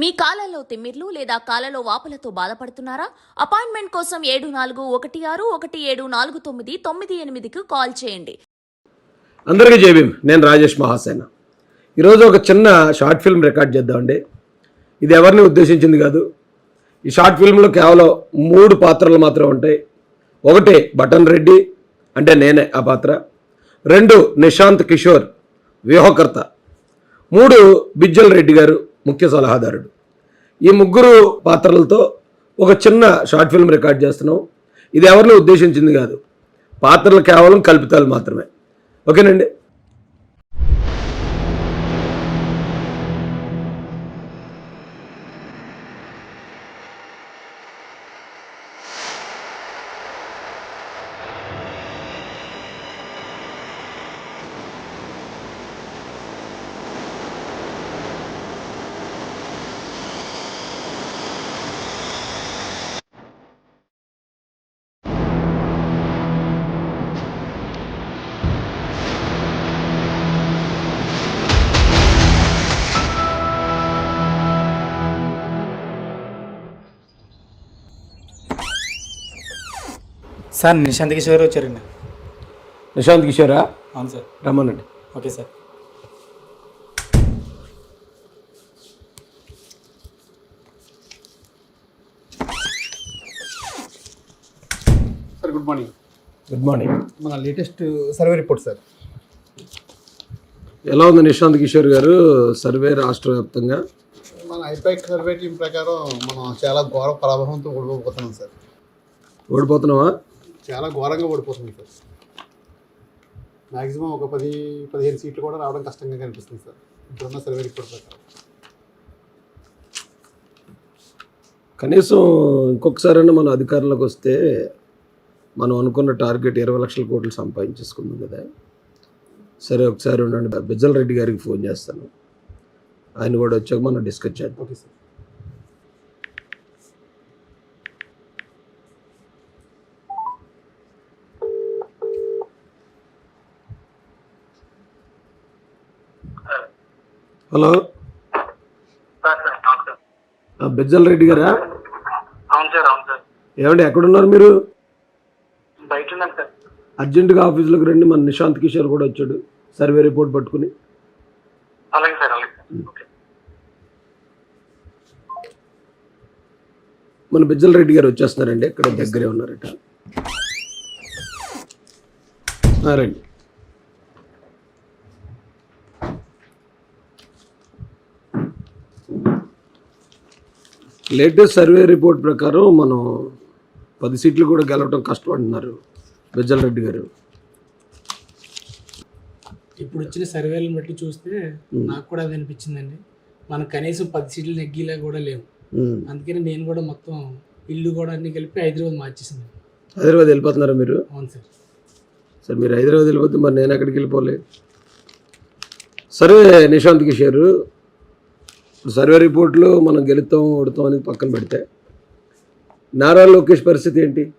మీ కాలలో తిమ్మిర్లు లేదా కాలలో వాపులతో బాధపడుతున్నారా? అపాయింట్మెంట్ కోసం ఏడు నాలుగు ఒకటి ఆరు ఒకటి ఏడు నాలుగు తొమ్మిది తొమ్మిది ఎనిమిదికి కాల్ చేయండి. అందరికీ జేబీం నేను రాజేష్ మహాసేన. ఈరోజు ఒక చిన్న షార్ట్ ఫిల్మ్ రికార్డ్ చేద్దామండి. ఇది ఎవరిని ఉద్దేశించింది కాదు. ఈ షార్ట్ ఫిల్మ్లో కేవలం మూడు పాత్రలు మాత్రమే ఉంటాయి. ఒకటి బటన్ రెడ్డి అంటే నేనే ఆ పాత్ర. రెండు నిశాంత్ కిషోర్ వ్యూహకర్త. మూడు బిజ్జల్ రెడ్డి గారు. ముఖ్య సలహాదారుడు. ఈ ముగ్గురు పాత్రలతో ఒక చిన్న షార్ట్ ఫిల్మ్ రికార్డ్ చేస్తున్నాం. ఇది ఎవరిని ఉద్దేశించింది కాదు. పాత్రలు కేవలం కల్పితాలు మాత్రమే. ఓకేనండి? సార్ నిశాంత్ కిషోర్ వచ్చారండి. నిశాంత్ కిషోరా? అవును సార్. రమ్మనండి. Okay sir. Sir good morning. Good morning. మన లేటెస్ట్ సర్వే రిపోర్ట్ సార్. ఎలా ఉంది నిశాంత్ కిషోర్ గారు? సర్వే రాష్ట్ర వ్యాప్తంగా? మన ఐపాక్ సర్వే టీం ప్రకారం మనం చాలా ఘోర పరాభవంతో ఓడిపోతున్నాం సార్. ఓడిపోతున్నావా? చాలా ఘోరంగా ఓడిపోతున్నాం సార్. మ్యాక్సిమం ఒక పది పదిహేను సీట్లు కూడా రావడం కష్టంగా కనిపిస్తుంది సార్. ఇప్పుడున్న సర్వే రిపోర్ట్ ప్రకారం. కనీసం ఇంకొకసారైనా మన అధికారంలోకి వస్తే మనం అనుకున్న టార్గెట్ ఇరవై లక్షల కోట్లు సంపాదించేసుకుందాం కదా. సరే ఒకసారి ఉండండి. బిజ్జల్ రెడ్డి గారికి ఫోన్ చేస్తాను. ఆయన కూడా వచ్చాక మనం డిస్కస్ చేద్దాం. Okay sir. Hello. Bijjal Reddy గారా? అవును సార్ అవును సార్. ఏమండి ఎక్కడున్నారు మీరు? అర్జెంటుగా ఆఫీస్లోకి రండి మన నిశాంత్ కిషోర్ కూడా వచ్చాడు. సర్వే రిపోర్ట్ పట్టుకుని. అలాగే సార్ అలాగే మన బిజ్జల్ రెడ్డి గారు వచ్చేస్తున్నారండి ఇక్కడ దగ్గరే ఉన్నారట. రండి. లేటెస్ట్ సర్వే రిపోర్ట్ ప్రకారం మనం పది సీట్లు కూడా గెలవడం కష్టం అంటున్నారు బిజ్జల్ రెడ్డి గారు. ఇప్పుడు వచ్చిన సర్వేలను బట్టి చూస్తే నాకు కూడా అది అనిపించిందండి. మనం కనీసం పది సీట్లు నెగ్గేలా కూడా లేవు. అందుకని నేను కూడా మొత్తం ఇల్లు కూడా అన్ని కలిపి హైదరాబాద్ మార్చేసింది. హైదరాబాద్ వెళ్ళిపోతున్నారా మీరు? అవును సార్. సరే మీరు హైదరాబాద్ వెళ్ళిపోతే మరి నేను ఎక్కడికి వెళ్ళిపోలే? సరే నిశాంత్ కిషోర్ సర్వే రిపోర్ట్లో మనం గెలుస్తాం ఓడుతాం అనేది పక్కన పెడితే. నారా లోకేష్ పరిస్థితి ఏంటి?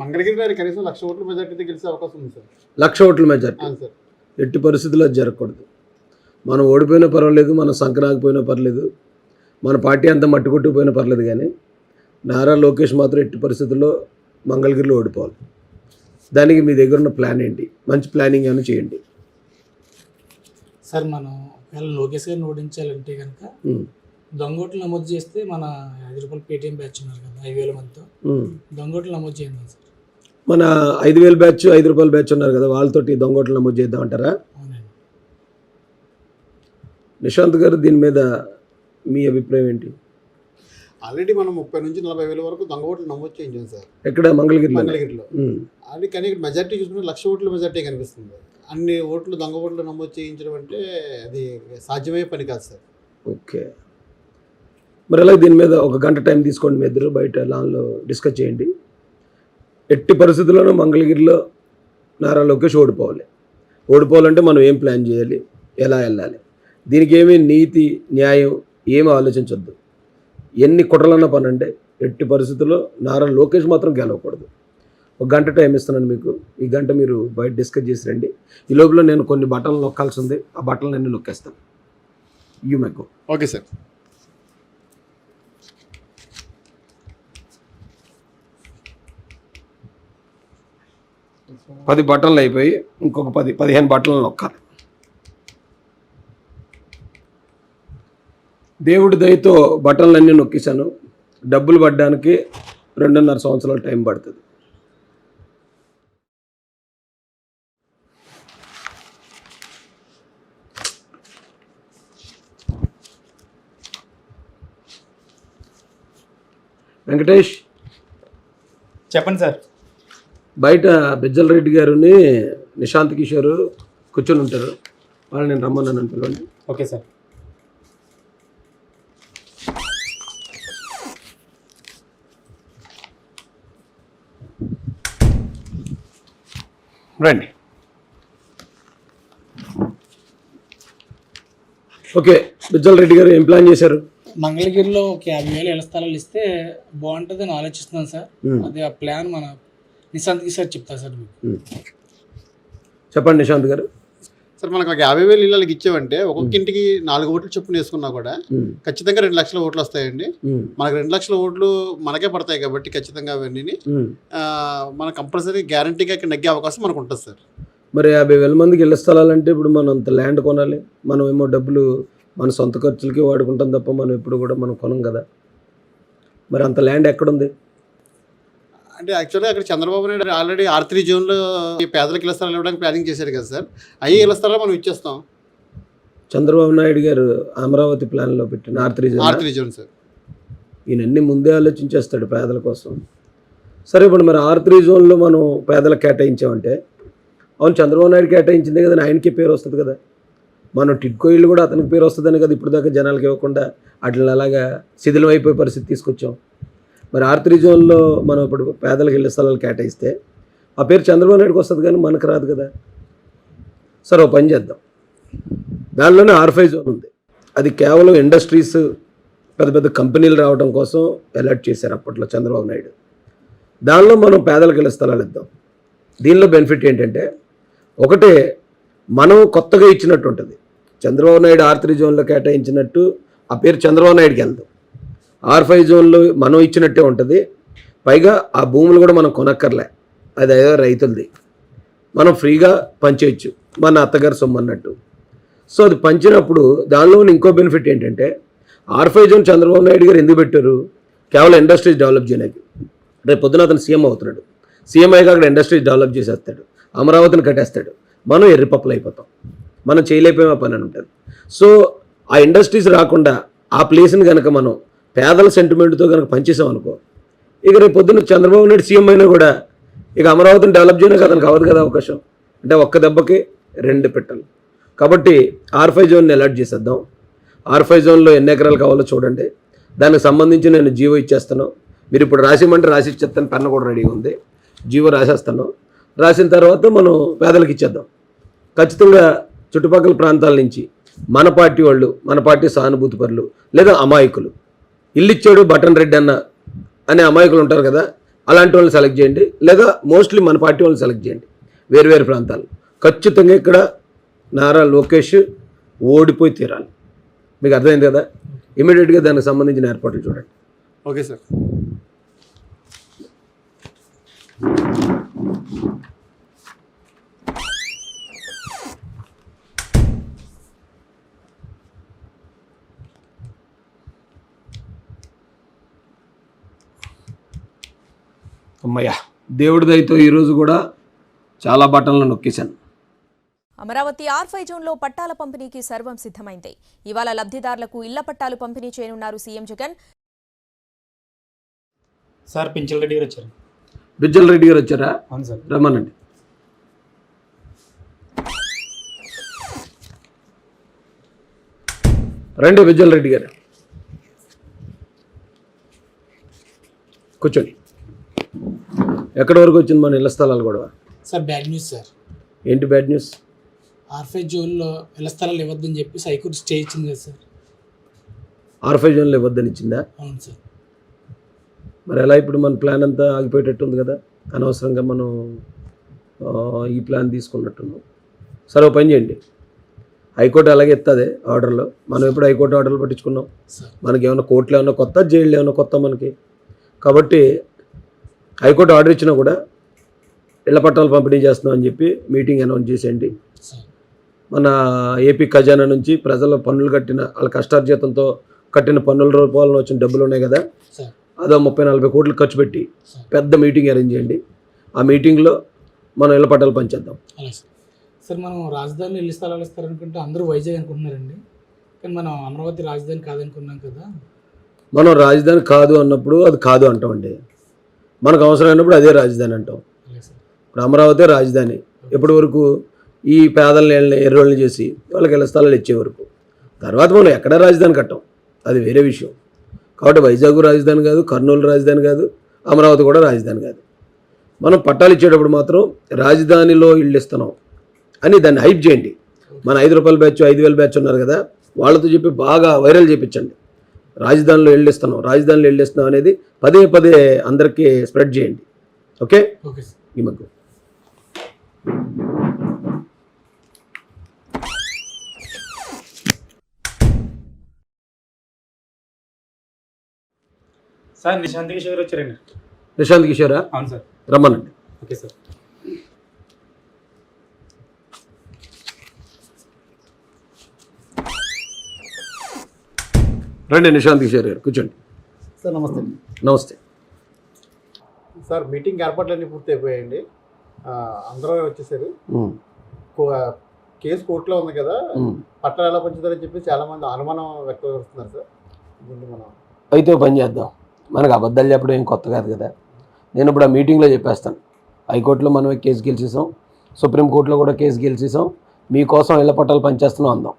మంగళగిరి గారి కనీసం లక్ష ఓట్ల మెజార్టీతో గెలిచే అవకాశం ఉంది సార్. లక్ష ఓట్ల మెజార్టీ. సార్. ఎట్టి పరిస్థితుల్లో అది జరగకూడదు. మనం ఓడిపోయినా పర్వాలేదు మనం సంక్రాంతిపోయినా పర్లేదు మన పార్టీ అంతా మట్టి కొట్టుకుపోయినా పర్లేదు కానీ నారా లోకేష్ మాత్రం ఎట్టి పరిస్థితుల్లో మంగళగిరిలో ఓడిపోవాలి. దానికి మీ దగ్గర ఉన్న ప్లాన్ ఏంటి? మంచి ప్లానింగ్ ఏమైనా చేయండి. సార్ మనం ఒకవేళ లోకేష్ గారిని ఓడించాలంటే కనుక దొంగోట్లు నమోదు చేస్తే మన ఐదు రూపాయలు పేటీఎం బ్యాచ్ ఉన్నారు కదా ఐదు వేల మందితో. దొంగోట్లు నమోదు చేయండి సార్. మన ఐదు వేల బ్యాచ్ ఐదు రూపాయల బ్యాచ్ ఉన్నారు కదా వాళ్ళతోటి దొంగోట్లు నమోదు చేద్దామంటారా అవునండి. నిశాంత్ గారు దీని మీద మీ అభిప్రాయం ఏంటి? ఆల్రెడీ మనం ముప్పై నుంచి నలభై వేల వరకు దొంగ ఓట్లు నమోదు చేయించాం సార్. ఎక్కడ? మంగళగిరిలో. మంగళగిరిలో అది కానీ ఇక్కడ మెజార్టీ చూసుకుంటే లక్ష ఓట్ల మెజార్టీ కనిపిస్తుంది. అన్ని ఓట్లు దొంగ ఓట్లు నమోదు చేయించడం అంటే అది సాధ్యమయ్యే పని కాదు సార్. ఓకే. మరి అలాగే దీని మీద ఒక గంట టైం తీసుకోండి మీ ఇద్దరు బయట లాన్లో డిస్కస్ చేయండి. ఎట్టి పరిస్థితుల్లోనూ మంగళగిరిలో నారా లోకేష్ ఓడిపోవాలి. ఓడిపోవాలంటే మనం ఏం ప్లాన్ చేయాలి? ఎలా వెళ్ళాలి? దీనికి ఏమీ నీతి న్యాయం ఏమి ఆలోచించొద్దు. ఎన్ని కుట్రలన్న పనండి. ఎట్టి పరిస్థితుల్లో నారా లోకేష్ మాత్రం గెలవకూడదు. ఒక గంట టైం ఇస్తున్నాను మీకు? ఈ గంట మీరు బయట డిస్కస్ చేసి రండి. ఈ లోపల నేను కొన్ని బటన్లు నొక్కాల్సి ఉంది. ఆ బటన్లు నేను నొక్కేస్తాను. యూ మెక్ ఓకే సార్ పది బటన్లు అయిపోయి ఇంకొక పది పదిహేను బటన్లు నొక్కాలి. దేవుడి దయతో బట్టలన్నీ నొక్కేశాను. డబ్బులు పడ్డానికి రెండున్నర సంవత్సరాలు టైం పడుతుంది. వెంకటేష్. చెప్పండి సార్. బయట బిజ్జల రెడ్డి గారుని నిశాంత్ కిషోర్ కూర్చొని ఉంటారు. వాళ్ళు నేను రమ్మన్నాను పిలవండి. Okay sir. రండి. ఓకే బిజ్జల రెడ్డి గారు ఏం ప్లాన్ చేశారు? మంగళగిరిలో ఒక యాభై వేలు ఇళ్ళ స్థలాలు ఇస్తే బాగుంటుందని ఆలోచిస్తున్నాను సార్. అది ఆ ప్లాన్ మన నిశాంత్కి సార్ చెప్తా సార్ మీకు. చెప్పండి నిశాంత్ గారు. సార్ మనకు ఒక యాభై వేలు ఇళ్ళకి ఇచ్చామంటే ఒక్కొక్క ఇంటికి నాలుగు ఓట్లు చొప్పున వేసుకున్నా కూడా ఖచ్చితంగా రెండు లక్షల ఓట్లు వస్తాయండి. మనకు రెండు లక్షల ఓట్లు మనకే పడతాయి కాబట్టి ఖచ్చితంగా అవన్నీ. మన కంపల్సరీ గ్యారంటీగా ఇక్కడ నెగ్గే అవకాశం మనకు ఉంటుంది సార్. మరి యాభై వేల మందికి ఇళ్ళ స్థలాలంటే ఇప్పుడు మనం అంత ల్యాండ్ కొనాలి మనం ఏమో డబ్బులు మన సొంత ఖర్చులకి వాడుకుంటాం తప్ప మనం ఎప్పుడు కూడా మనం కొనం కదా. మరి అంత ల్యాండ్ ఎక్కడుంది? అంటే యాక్చువల్గా అక్కడ Chandrababu Naidu already R three జోన్లో ఈ పేదలకు ఇళ్ళ స్థలాలు ఇవ్వడానికి ప్లానింగ్ చేశారు కదా సార్. అయ్యి ఇళ్ళ స్థలాలు మనం ఇచ్చేస్తాం. చంద్రబాబు నాయుడు గారు అమరావతి ప్లాన్లో పెట్టిన R three R three zone sir. ఈయన అన్ని ముందే ఆలోచించేస్తాడు పేదల కోసం. సరే ఇప్పుడు మరి ఆర్ త్రీ జోన్లో మనం పేదలకు కేటాయించామంటే అవును చంద్రబాబు నాయుడు కేటాయించిందే కదా ఆయనకి పేరు వస్తుంది కదా. మనం టిడ్కో ఇల్లు కూడా అతనికి పేరు వస్తుందని కదా ఇప్పుడు దాకా జనాలకు ఇవ్వకుండా అట్లా అలాగా శిథిలం అయిపోయే పరిస్థితి తీసుకొచ్చాం. మరి ఆర్త్రీ జోన్లో మనం ఇప్పుడు పేదలకు ఇళ్ళ స్థలాలు కేటాయిస్తే ఆ పేరు చంద్రబాబు నాయుడుకి వస్తుంది కానీ మనకు రాదు కదా. సరే ఓ పని చేద్దాం. దానిలోనే ఆర్ఫై జోన్ ఉంది. అది కేవలం ఇండస్ట్రీస్ పెద్ద పెద్ద కంపెనీలు రావడం కోసం అలర్ట్ చేశారు అప్పట్లో చంద్రబాబు నాయుడు. దానిలో మనం పేదలకు ఇళ్ళ స్థలాలు ఇద్దాం. దీనిలో బెనిఫిట్ ఏంటంటే ఒకటే మనం కొత్తగా ఇచ్చినట్టు ఉంటుంది. చంద్రబాబు నాయుడు ఆర్ త్రీ జోన్లో కేటాయించినట్టు ఆ పేరు చంద్రబాబు నాయుడుకి వెళ్దాం. ఆర్ ఫైవ్ జోన్లో మనం ఇచ్చినట్టే ఉంటుంది. పైగా ఆ భూములు కూడా మనం కొనక్కర్లే. అది ఏదో రైతులది. మనం ఫ్రీగా పంచేయచ్చు. మన అత్తగారు సొమ్ము అన్నట్టు. సో అది పంచినప్పుడు దానిలో ఇంకో బెనిఫిట్ ఏంటంటే R five zone Chandrababu Naidu గారు ఎందుకు పెట్టారు? కేవలం ఇండస్ట్రీస్ డెవలప్ చేయడానికి. రేపు పొద్దున అతను సీఎం అవుతున్నాడు. సీఎం అయ్యాక అక్కడ ఇండస్ట్రీస్ డెవలప్ చేసేస్తాడు. అమరావతిని కట్టేస్తాడు. మనం ఎర్రిపప్పులు అయిపోతాం. మనం చేయలేకపోయే పని అని ఉంటుంది. సో ఆ ఇండస్ట్రీస్ రాకుండా ఆ ప్లేస్ని కనుక మనం పేదల సెంటిమెంట్తో కనుక పనిచేసాం అనుకో ఇక రేపు పొద్దున్న చంద్రబాబు నాయుడు సీఎం అయినా కూడా ఇక అమరావతిని డెవలప్ చేయడం అతనికి అవ్వదు కదా అవకాశం. అంటే ఒక్క దెబ్బకి రెండు పెట్టాలి. కాబట్టి ఆర్ జోన్ని అలర్ట్ చేసేద్దాం. ఆర్ జోన్లో ఎన్ని ఎకరాలు కావాలో చూడండి. దానికి సంబంధించి నేను జీవో ఇచ్చేస్తాను. మీరు ఇప్పుడు రాసిమంటే రాసి ఇచ్చేస్తాను. పెన్న కూడా రెడీగా ఉంది. జీవో రాసేస్తాను. రాసిన తర్వాత మనం పేదలకు ఇచ్చేద్దాం. ఖచ్చితంగా చుట్టుపక్కల ప్రాంతాల నుంచి మన పార్టీ వాళ్ళు మన పార్టీ సానుభూతి పరులు లేదా అమాయకులు. ఇల్లిచ్చాడు బటన్ రెడ్డి అన్న అనే అమాయకులు ఉంటారు కదా అలాంటి వాళ్ళని సెలెక్ట్ చేయండి. లేదా మోస్ట్లీ మన పార్టీ వాళ్ళని సెలెక్ట్ చేయండి. వేరు వేరు ప్రాంతాలు. ఖచ్చితంగా ఇక్కడ నారా లోకేష్ ఓడిపోయి తీరాలి. మీకు అర్థమైంది కదా? ఇమీడియట్గా దానికి సంబంధించిన ఏర్పాట్లు చూడండి. Okay sir. అమ్మయ్య దేవుడి దయతో ఈరోజు కూడా చాలా బటన్లు నొక్కేశాను. అమరావతి ఆర్ ఫైవ్ జోన్లో పట్టాల పంపిణీకి సర్వం సిద్ధమైంది. ఇవాళ లబ్ధిదారులకు ఇళ్ళ పట్టాలు పంపిణీ చేయనున్నారు సీఎం జగన్. సార్ పింఛల్ రెడ్డి గారు వచ్చారు. బిజ్జల రెడ్డి గారు వచ్చారా? అవును సార్. రమ్మనండి. రండి బిజ్జల రెడ్డి గారు. కూర్చోండి. ఎక్కడి వరకు వచ్చింది మన ఇళ్ళ స్థలాలు కూడా సార్ బ్యాడ్ న్యూస్ సార్. ఏంటి బ్యాడ్ న్యూస్ ఆర్ఫై జోన్లో ఇళ్ళ స్థలాలు ఇవ్వద్దని చెప్పి హైకోర్టు స్టే ఇచ్చింది కదా సార్. ఆర్ఫై జోన్లో ఇవ్వద్దని ఇచ్చిందా? అవును సార్. మరి ఎలా ఇప్పుడు మన ప్లాన్ అంతా ఆగిపోయేటట్టు ఉంది కదా? అనవసరంగా మనం ఈ ప్లాన్ తీసుకున్నట్టున్నాం. సరే ఓ పని చేయండి. హైకోర్టు అలాగే ఎత్తుంది ఆర్డర్లో. మనం ఎప్పుడు హైకోర్టు ఆర్డర్లు పట్టించుకున్నాం? మనకి ఏమైనా కోర్టులు ఏమైనా కొత్త జైళ్ళు ఏమైనా కొత్త మనకి? కాబట్టి హైకోర్టు ఆర్డర్ ఇచ్చినా కూడా ఇళ్ళ పట్టాలు పంపిణీ చేస్తున్నాం అని చెప్పి మీటింగ్ అనౌన్స్ చేసేయండి. మన ఏపీ ఖజానా నుంచి ప్రజల పన్నులు కట్టిన వాళ్ళ కష్టార్జితంతో కట్టిన పన్నుల రూపాయలను వచ్చిన డబ్బులు ఉన్నాయి కదా? అదో ముప్పై నలభై కోట్లు ఖర్చు పెట్టి పెద్ద మీటింగ్ అరేంజ్ చేయండి. ఆ మీటింగ్లో మనం ఇళ్ళ పట్టాలు పంచేద్దాం. సార్. మనం రాజధానిలో ఇల్లు స్థలాలు ఇస్తారనుకుంటే అందరూ వైజాగ్ అనుకుంటున్నారండి. కానీ మనం అమరావతి రాజధాని కాదనుకున్నాం కదా? మనం రాజధాని కాదు అన్నప్పుడు అది కాదు అంటామండి. మనకు అవసరమైనప్పుడు అదే రాజధాని అంటాం. ఇప్పుడు అమరావతి రాజధాని. ఎప్పటి వరకు ఈ పేదలని ఎర్రోళ్ళని చేసి వాళ్ళకి ఇళ్ళ స్థలాలు ఇచ్చే వరకు. తర్వాత మనం ఎక్కడ రాజధాని కట్టాం. అది వేరే విషయం. కాబట్టి వైజాగ్ రాజధాని కాదు కర్నూలు రాజధాని కాదు అమరావతి కూడా రాజధాని కాదు. మనం పట్టాలు ఇచ్చేటప్పుడు మాత్రం రాజధానిలో ఇళ్ళు ఇస్తున్నాం అని దాన్ని హైప్ చేయండి. మన ఐదు రూపాయల బ్యాచ్ ఐదు వేల బ్యాచ్ ఉన్నారు కదా వాళ్ళతో చెప్పి బాగా వైరల్ చేయించండి రాజధానిలో ఇళ్ళు ఇస్తున్నాం రాజధానిలో ఇళ్ళు ఇస్తున్నాం అనేది పదే పదే అందరికీ స్ప్రెడ్ చేయండి. ఓకే? Okay sir. ఈ మగ్గు సార్ నిశాంత్ కిషోర్ వచ్చారండి. నిశాంత్ కిషోరా? అవును సార్. రమ్మనండి. Okay sir. రండి నిశాంత్ కిషోర్ గారు కూర్చోండి. సార్ నమస్తే. నమస్తే. సార్ మీటింగ్ ఏర్పాట్లన్నీ పూర్తి అయిపోయాయండి ఆ, అందరూ వచ్చేసారు. కేసు కోర్టులో ఉంది కదా. పట్టాలు ఎలా పంచుతారని చెప్పి చాలా మంది అనుమానం వ్యక్తపరుస్తున్నారు సార్. మనం అయితే పని చేద్దాం. మనకు అబద్ధాలు చెప్పడం ఏం కొత్త కాదు కదా. నేను ఇప్పుడు ఆ మీటింగ్లో చెప్పేస్తాను. హైకోర్టులో మనమే కేసు గెలిచేసాం. సుప్రీంకోర్టులో కూడా కేసు గెలిచేసాం. మీకోసం ఇళ్ళ పట్టాలు పనిచేస్తున్నాం అందాం.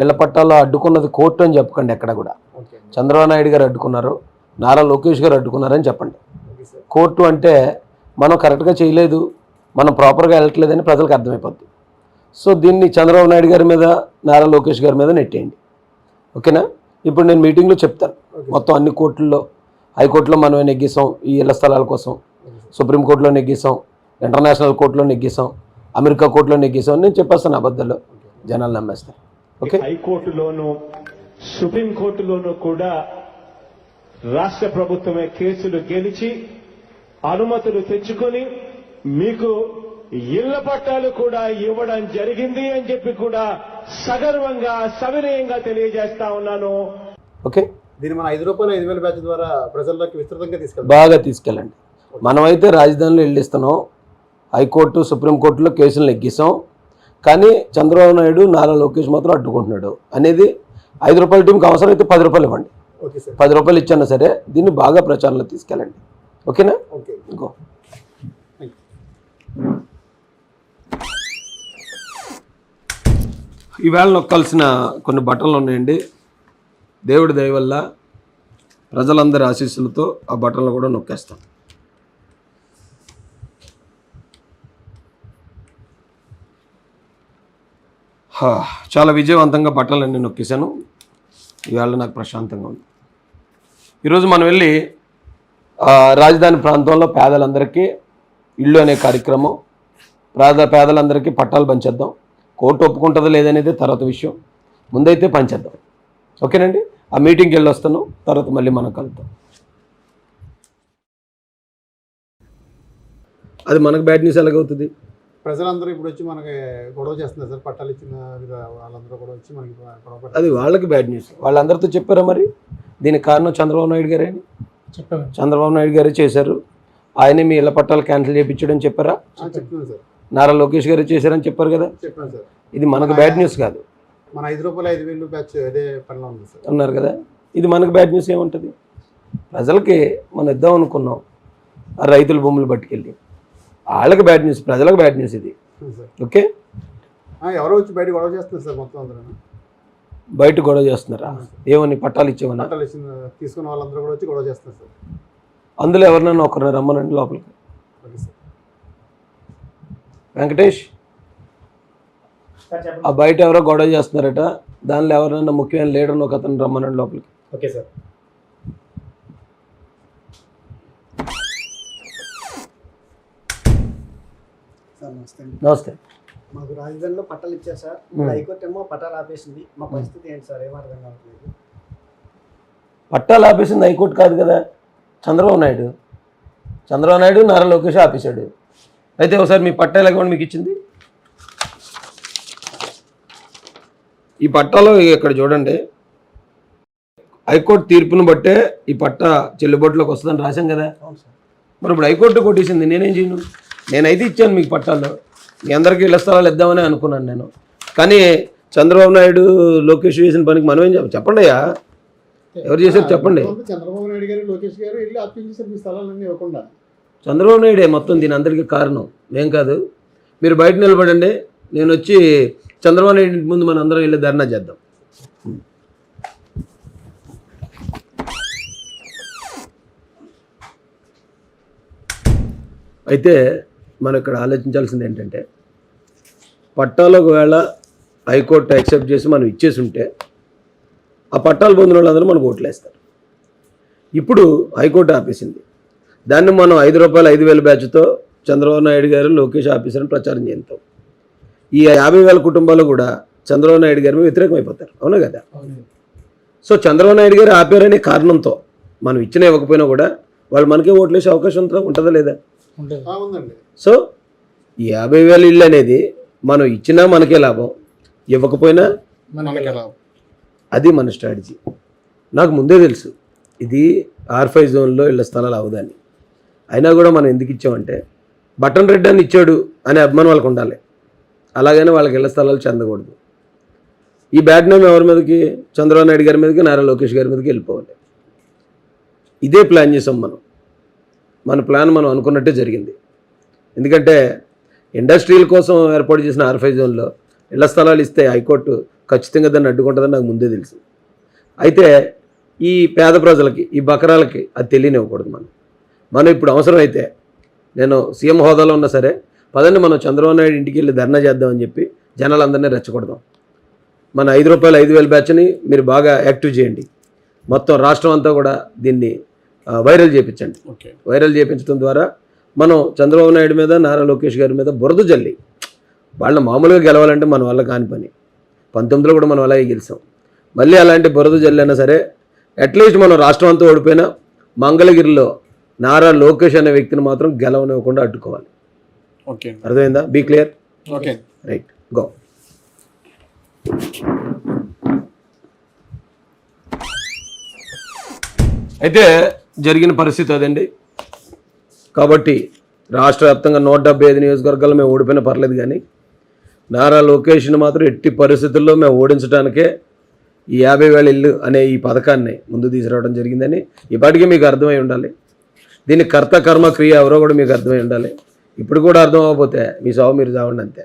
ఇళ్ళ పట్టాలు అడ్డుకున్నది కోర్టు అని చెప్పకండి ఎక్కడ కూడా. చంద్రబాబు నాయుడు గారు అడ్డుకున్నారు నారా లోకేష్ గారు అడ్డుకున్నారని చెప్పండి. కోర్టు అంటే మనం కరెక్ట్గా చేయలేదు మనం ప్రాపర్గా వెళ్ళట్లేదని ప్రజలకు అర్థమైపోద్ది. సో దీన్ని చంద్రబాబు నాయుడు గారి మీద నారా లోకేష్ గారి మీద నెట్టేయండి. ఓకేనా? ఇప్పుడు నేను మీటింగ్లో చెప్తాను. మొత్తం అన్ని కోర్టుల్లో హైకోర్టులో మనం నెగ్గిస్తాం ఈ ఇళ్ళ స్థలాల కోసం. సుప్రీంకోర్టులో నెగ్గిస్తాం ఇంటర్నేషనల్ కోర్టులో నెగ్గిస్తాం అమెరికా కోర్టులో నెగ్గిస్తాం అని నేను చెప్పేస్తాను అబద్ధాలు. జనాలు నమ్మేస్తారు. ఓకే. హైకోర్టులోను సుప్రీంకోర్టులోనూ కూడా రాష్ట్ర ప్రభుత్వమే కేసులు గెలిచి అనుమతులు తెచ్చుకొని మీకు ఇళ్ళ పట్టాలు కూడా ఇవ్వడం జరిగింది అని చెప్పి కూడా సగర్వంగా సవినయంగా తెలియజేస్తా ఉన్నాను. ఓకే. దీన్ని మన ఐదు రూపాయలు ఐదు వేల బ్యాచ్ ద్వారా ప్రజల్లోకి విస్తృతంగా తీసుకెళ్తాం బాగా తీసుకెళ్ళండి. మనమైతే రాజధానిలో వెళ్ళిస్తున్నాం హైకోర్టు సుప్రీంకోర్టులో కేసులు నెగ్గిస్తాం. కానీ చంద్రబాబు నాయుడు నారా లోకేష్ మాత్రం అడ్డుకుంటున్నాడు. అనేది ఐదు రూపాయల టీంకి అవసరం అయితే పది రూపాయలు ఇవ్వండి. పది రూపాయలు ఇచ్చానా సరే దీన్ని బాగా ప్రచారంలో తీసుకెళ్ళండి. ఓకేనా? ఓకే. ఇంకో. ఈవేళ నొక్కాల్సిన కొన్ని బట్టలు ఉన్నాయండి. దేవుడి దయ వల్ల ప్రజలందరి ఆశీస్సులతో ఆ బట్టలు కూడా నొక్కేస్తాం. చాలా విజయవంతంగా బట్టలన్నీ నొక్కేశాను. ఇవాళ నాకు ప్రశాంతంగా ఉంది. ఈరోజు మనం వెళ్ళి రాజధాని ప్రాంతంలో పేదలందరికీ ఇళ్ళు అనే కార్యక్రమం పేద పేదలందరికీ పట్టాలు పంచేద్దాం. కోర్టు ఒప్పుకుంటుందో లేదనేది తర్వాత విషయం. ముందైతే పంచేద్దాం ఓకేనండి? ఆ మీటింగ్కి వెళ్ళి వస్తాను. తర్వాత మళ్ళీ మనం కలుద్దాం. అది మనకు బ్యాడ్ న్యూస్ ఎలాగవుతుంది? ప్రజలందరూ ఇప్పుడు వచ్చి మనకి గొడవ చేస్తున్నారు సార్ పట్టాలు ఇచ్చిన వాళ్ళందరూ కూడా వచ్చి మనకి గొడవ. అది వాళ్ళకి బ్యాడ్ న్యూస్ వాళ్ళందరితో చెప్పారా మరి? దీనికి కారణం చంద్రబాబు నాయుడు గారే? అని చెప్పామండి. చంద్రబాబు నాయుడు గారే చేశారు. ఆయనే మీ ఇళ్ళ పట్టాలు క్యాన్సిల్ చేయించడం చెప్పారా? చెప్తున్నాను సార్. నారా లోకేష్ గారు చేశారని చెప్పారు కదా? చెప్పాను సార్. ఇది మనకు బ్యాడ్ న్యూస్ కాదు. మన ఐదు రూపాయలు ఐదు వేలు బ్యాచ్ అదే పనిలో ఉంది సార్. అన్నారు కదా? ఇది మనకు బ్యాడ్ న్యూస్ ఏముంటుంది? ప్రజలకి మనం ఇద్దాం అనుకున్నాం. ఆ రైతుల భూములు పట్టుకెళ్ళి. వాళ్ళకి బ్యాడ్ న్యూస్ ప్రజలకు బ్యాడ్ న్యూస్ ఇది. ఓకే ఆ, ఎవరో వచ్చి బయట గొడవ చేస్తున్నారు సార్ మొత్తం అందరూ. బయట గొడవ చేస్తున్నారా? ఏమని పట్టాలు ఇచ్చేవన్నా పట్టాలు ఇచ్చిన తీసుకున్న వాళ్ళందరూ కూడా వచ్చి గొడవ చేస్తున్నారు సార్ అందులో ఎవరినైనా ఒకరిని రమ్మనండి లోపలికి. ఓకే సార్ వెంకటేష్ ఆ బయట ఎవరో గొడవ చేస్తున్నారట దానిలో ఎవరైనా ముఖ్యమైన లీడర్ని ఒక అతను రమ్మనండి లోపలికి. ఓకే సార్ సార్ నమస్తే. మాకు రాజధానిలో పట్టాలు ఇచ్చారు సార్. హైకోర్టు ఏమో పట్టాలు ఆపేసింది. మా పరిస్థితి ఏంటి సార్? ఏం అర్థం కావట్లేదు. పట్టాలు ఆపేసింది హైకోర్టు కాదు కదా? చంద్రబాబు నాయుడు. చంద్రబాబు నాయుడు నారా లోకేష్ ఆపేశాడు. అయితే ఒకసారి మీ పట్టా ఎలా మీకు ఇచ్చింది? ఈ పట్టాలో ఇక్కడ చూడండి. హైకోర్టు తీర్పును బట్టే ఈ పట్టా చెల్లుబాటులోకి వస్తుందని రాశాం కదా? మరి ఇప్పుడు హైకోర్టు కొట్టేసింది నేనేం చేయను? నేనైతే ఇచ్చాను మీకు పట్టాలు. మీ అందరికీ ఇళ్ళ స్థలాలు ఇద్దామని అనుకున్నాను నేను. కానీ చంద్రబాబు నాయుడు లోకేష్ చేసిన పనికి మనం ఏం చెప్ప చెప్పండి అయ్యా. ఎవరు చేశారు చెప్పండి. చంద్రబాబు నాయుడు గారు లోకేష్ గారు వెళ్ళి మీ స్థలాలన్నీ ఇవ్వకుండా. చంద్రబాబు నాయుడే మొత్తం దీని అందరికీ కారణం. మేం కాదు. మీరు బయట నిలబడండి. నేను వచ్చి చంద్రబాబు నాయుడు ఇంటి ముందు మన అందరం వెళ్ళి ధర్నా చేద్దాం. అయితే మనం ఇక్కడ ఆలోచించాల్సింది ఏంటంటే పట్టాలు ఒకవేళ హైకోర్టు యాక్సెప్ట్ చేసి మనం ఇచ్చేసి ఉంటే ఆ పట్టాలు పొందిన వాళ్ళందరూ మనకు ఓట్లేస్తారు ఇప్పుడు హైకోర్టు ఆపేసింది. దాన్ని మనం ఐదు రూపాయలు ఐదు వేల బ్యాచ్తో చంద్రబాబు నాయుడు గారు లోకేష్ ఆఫీసర్ని ప్రచారం చేస్తాం ఈ యాభై వేల కుటుంబాలు కూడా చంద్రబాబు నాయుడు గారి మీద వ్యతిరేకం అయిపోతారు అవునా కదా? అవును సో చంద్రబాబు నాయుడు గారు ఆపారనే కారణంతో మనం ఇచ్చిన ఇవ్వకపోయినా కూడా వాళ్ళు మనకే ఓట్లేసే అవకాశం ఉంటుందా ఉంటుందా లేదా? ఉంటుంది. సో యాభై వేల ఇల్లు అనేది మనం ఇచ్చినా మనకే లాభం ఇవ్వకపోయినా అది మన స్ట్రాటజీ. నాకు ముందే తెలుసు ఇది ఆర్ ఫైవ్ జోన్లో ఇళ్ళ స్థలాలు అవదని అయినా కూడా మనం ఎందుకు ఇచ్చామంటే బటన్ రెడ్ అని ఇచ్చాడు అనే అభిమానం వాళ్ళకి ఉండాలి. అలాగనే వాళ్ళకి ఇళ్ళ స్థలాలు చెందకూడదు. ఈ బ్యాడ్ నేమ్ ఎవరి మీదకి? చంద్రబాబు నాయుడు గారి మీదకి నారా లోకేష్ గారి మీదకి వెళ్ళిపోవాలి. ఇదే ప్లాన్ చేసాం మనం. మన ప్లాన్ మనం అనుకున్నట్టే జరిగింది. ఎందుకంటే ఇండస్ట్రీల కోసం ఏర్పాటు చేసిన ఆర్ ఫైవ్ జోన్లో ఇళ్ళ స్థలాలు ఇస్తే హైకోర్టు ఖచ్చితంగా దాన్ని అడ్డుకుంటుందని నాకు ముందే తెలుసు. అయితే ఈ పేద ప్రజలకి ఈ బకరాలకి అది తెలియనివ్వకూడదు మనం. మనం ఇప్పుడు అవసరమైతే నేను సీఎం హోదాలో ఉన్నా సరే పదండి మనం చంద్రబాబు నాయుడు ఇంటికి వెళ్ళి ధర్నా చేద్దామని చెప్పి జనాలందరినీ రెచ్చగొడదాం. మన ఐదు రూపాయలు ఐదు వేల బ్యాచ్ని మీరు బాగా యాక్టివ్ చేయండి. మొత్తం రాష్ట్రం అంతా కూడా దీన్ని వైరల్ చేయించండి ఓకే. వైరల్ చేయించడం ద్వారా మనం చంద్రబాబు నాయుడు మీద నారా లోకేష్ గారి మీద బురద జల్లి వాళ్ళని మామూలుగా గెలవాలంటే మన వల్ల కాని పని. పంతొమ్మిదిలో కూడా మనం అలాగే గెలిచాం. మళ్ళీ అలాంటి బురద జల్లైనా సరే అట్లీస్ట్ మనం రాష్ట్రం అంతా ఓడిపోయినా మంగళగిరిలో నారా లోకేష్ అనే వ్యక్తిని మాత్రం గెలవనివ్వకుండా అడ్డుకోవాలి. ఓకే. అర్థమైందా? Be clear okay. Right go అయితే జరిగిన పరిస్థితి అదండి. కాబట్టి రాష్ట్ర వ్యాప్తంగా నూట డెబ్బై ఐదు నియోజకవర్గాలు మేము ఓడిపోయినా పర్లేదు కానీ నారా లోకేష్ని మాత్రం ఎట్టి పరిస్థితుల్లో మేము ఓడించడానికే ఈ యాభై వేల ఇల్లు అనే ఈ పథకాన్ని ముందు తీసుకురావడం జరిగిందని ఇప్పటికీ మీకు అర్థమై ఉండాలి. దీని కర్త కర్మ క్రియ ఎవరో కూడా మీకు అర్థమై ఉండాలి. ఇప్పుడు కూడా అర్థం అవ్వకపోతే మీ సావు మీరు చావండి అంతే.